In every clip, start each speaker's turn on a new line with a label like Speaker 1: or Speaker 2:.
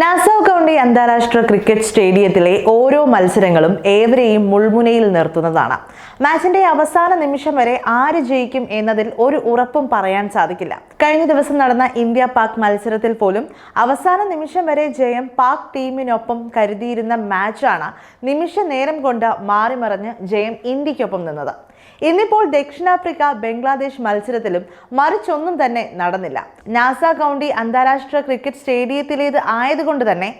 Speaker 1: നാസോ county അന്താരാഷ്ട്ര cricket സ്റ്റേഡിയത്തിലെ ഓരോ മത്സരങ്ങളും ഏവരെയും മുൾമുനയിൽ നിർത്തുന്നതാണ്. മാച്ചിന്റെ അവസാന നിമിഷം വരെ ആര് ജയിക്കും എന്നതിൽ ഒരു ഉറപ്പും പറയാൻ സാധിക്കില്ല. കഴിഞ്ഞ ദിവസം നടന്ന ഇന്ത്യ പാക് മത്സരത്തിൽ പോലും അവസാന നിമിഷം വരെ ജയം പാക് ടീമിനൊപ്പം കരുതിയിരുന്ന മാച്ചാണ് നിമിഷ നേരം കൊണ്ട് മാറിമറിഞ്ഞ് ജയം ഇന്ത്യക്കൊപ്പം നിന്നത്. ഇന്നിപ്പോൾ ദക്ഷിണാഫ്രിക്ക ബംഗ്ലാദേശ് മത്സരത്തിലും മറിച്ചൊന്നും തന്നെ നടന്നില്ല. നാസ കൗണ്ടി അന്താരാഷ്ട്ര ക്രിക്കറ്റ് സ്റ്റേഡിയത്തിലേത് ആയതുകൊണ്ട് തന്നെ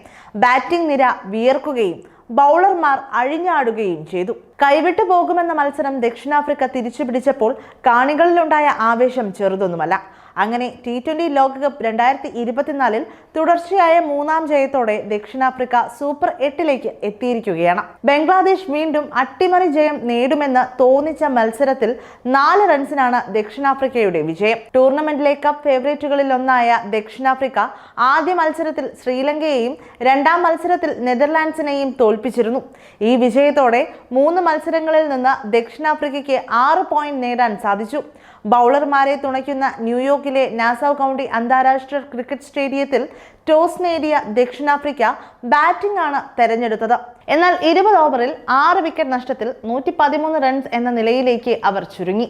Speaker 1: ബാറ്റിംഗ് നിര വിയർക്കുകയും ബൗളർമാർ അഴിഞ്ഞാടുകയും ചെയ്തു. കൈവിട്ടു പോകുമെന്ന മത്സരം ദക്ഷിണാഫ്രിക്ക തിരിച്ചു പിടിച്ചപ്പോൾ കാണികളിലുണ്ടായ ആവേശം ചെറുതൊന്നുമല്ല. അങ്ങനെ ടി ട്വന്റി ലോകകപ്പ് രണ്ടായിരത്തി ഇരുപത്തിനാലിൽ തുടർച്ചയായ മൂന്നാം ജയത്തോടെ ദക്ഷിണാഫ്രിക്ക സൂപ്പർ എട്ടിലേക്ക് എത്തിയിരിക്കുകയാണ്. ബംഗ്ലാദേശ് വീണ്ടും അട്ടിമറി ജയം നേടുമെന്ന് തോന്നിച്ച മത്സരത്തിൽ നാല് റൺസിനാണ് ദക്ഷിണാഫ്രിക്കയുടെ വിജയം. ടൂർണമെന്റിലെ കപ്പ് ഫേവറേറ്റുകളിൽ ഒന്നായ ദക്ഷിണാഫ്രിക്ക ആദ്യ മത്സരത്തിൽ ശ്രീലങ്കയെയും രണ്ടാം മത്സരത്തിൽ നെതർലാൻഡ്സിനെയും തോൽപ്പിച്ചിരുന്നു. ഈ വിജയത്തോടെ മൂന്ന് മത്സരങ്ങളിൽ നിന്ന് ദക്ഷിണാഫ്രിക്കയ്ക്ക് ആറ് പോയിന്റ് നേടാൻ സാധിച്ചു. ബൗളർമാരെ തുണയ്ക്കുന്ന ന്യൂയോർക്കിലെ നാസാവ് കൗണ്ടി അന്താരാഷ്ട്ര ക്രിക്കറ്റ് സ്റ്റേഡിയത്തിൽ ടോസ് നേടിയ ദക്ഷിണാഫ്രിക്ക ബാറ്റിംഗ് ആണ് തെരഞ്ഞെടുത്തത്. എന്നാൽ ഇരുപത് ഓവറിൽ ആറ് വിക്കറ്റ് നഷ്ടത്തിൽ നൂറ്റി പതിമൂന്ന് റൺസ് എന്ന നിലയിലേക്ക് അവർ ചുരുങ്ങി.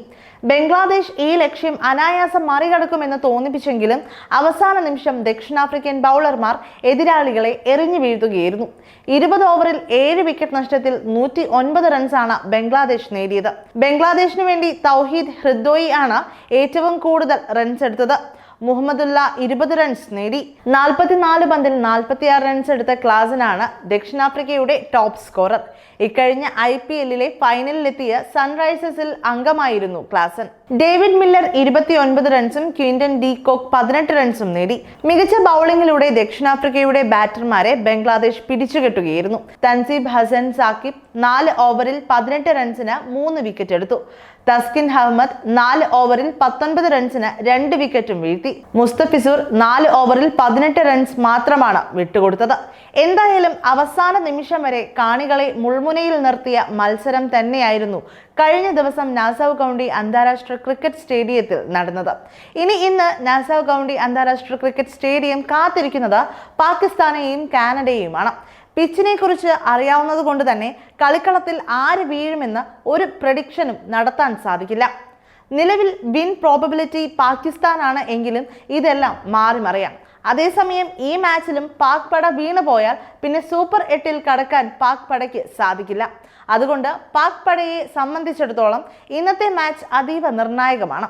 Speaker 1: ബംഗ്ലാദേശ് ഈ ലക്ഷ്യം അനായാസം മറികടക്കുമെന്ന് തോന്നിപ്പിച്ചെങ്കിലും അവസാന നിമിഷം ദക്ഷിണാഫ്രിക്കൻ ബൗളർമാർ എതിരാളികളെ എറിഞ്ഞു വീഴ്ത്തുകയായിരുന്നു. ഇരുപത് ഓവറിൽ ഏഴ് വിക്കറ്റ് നഷ്ടത്തിൽ നൂറ്റി ഒൻപത് റൺസാണ് ബംഗ്ലാദേശ് നേടിയത്. ബംഗ്ലാദേശിനു വേണ്ടി തൗഹീദ് ഹൃദ്വയി ആണ് ഏറ്റവും കൂടുതൽ റൺസ് എടുത്തത്. മുഹമ്മദുല്ല ഇരുപത് റൺസ് നേടി. നാൽപ്പത്തിനാല് പന്തിൽ നാൽപ്പത്തിയാറ് റൺസ് എടുത്ത ക്ലാസിനാണ് ദക്ഷിണാഫ്രിക്കയുടെ ടോപ്പ് സ്കോറർ ഇക്കഴിഞ്ഞ ഐ പി എല്ലിലെ ഫൈനലിലെത്തിയ സൺറൈസേഴ്സിൽ അംഗമായിരുന്നു ക്ലാസൻ. ഡേവിഡ് മില്ലർ ഇരുപത്തിയൊൻപത് റൺസും ക്വിന്റൻ ഡി കോക്ക് പതിനെട്ട് റൺസും നേടി. മികച്ച ബൗളിംഗിലൂടെ ദക്ഷിണാഫ്രിക്കയുടെ ബാറ്റർമാരെ ബംഗ്ലാദേശ് പിടിച്ചുകെട്ടുകയായിരുന്നു. തൻസീബ് ഹസൻ സാക്കിബ് നാല് ഓവറിൽ പതിനെട്ട് റൺസിന് മൂന്ന് വിക്കറ്റ് എടുത്തു. തസ്കിൻ അഹമ്മദ് നാല് ഓവറിൽ പത്തൊൻപത് റൺസിന് രണ്ട് വിക്കറ്റും വീഴ്ത്തി. മുസ്തഫിസൂർ നാല് ഓവറിൽ പതിനെട്ട് റൺസ് മാത്രമാണ് വിട്ടുകൊടുത്തത്. എന്തായാലും അവസാന നിമിഷം വരെ കാണികളെ മുൾമുനയിൽ നിർത്തിയ മത്സരം തന്നെയായിരുന്നു കഴിഞ്ഞ ദിവസം നാസാവ് കൗണ്ടി അന്താരാഷ്ട്ര ക്രിക്കറ്റ് സ്റ്റേഡിയത്തിൽ നടന്നത്. ഇനി ഇന്ന് നാസാവ് കൗണ്ടി അന്താരാഷ്ട്ര ക്രിക്കറ്റ് സ്റ്റേഡിയം കാത്തിരിക്കുന്നത് പാകിസ്ഥാനെയും കാനഡയെയുമാണ് പിച്ചിനെ കുറിച്ച് അറിയാവുന്നത് കൊണ്ട് തന്നെ കളിക്കളത്തിൽ ആര് വീഴുമെന്ന് ഒരു പ്രഡിക്ഷനും നടത്താൻ സാധിക്കില്ല. നിലവിൽ വിൻ പ്രോബബിലിറ്റി പാകിസ്ഥാനാണ് എങ്കിലും ഇതെല്ലാം മാറി മറിയാം അതേസമയം ഈ മാച്ചിലും പാക് പട വീണു പോയാൽ പിന്നെ സൂപ്പർ എട്ടിൽ കടക്കാൻ പാക് പടയ്ക്ക് സാധിക്കില്ല. അതുകൊണ്ട് പാക് പടയെ സംബന്ധിച്ചിടത്തോളം ഇന്നത്തെ മാച്ച് അതീവ നിർണായകമാണ്.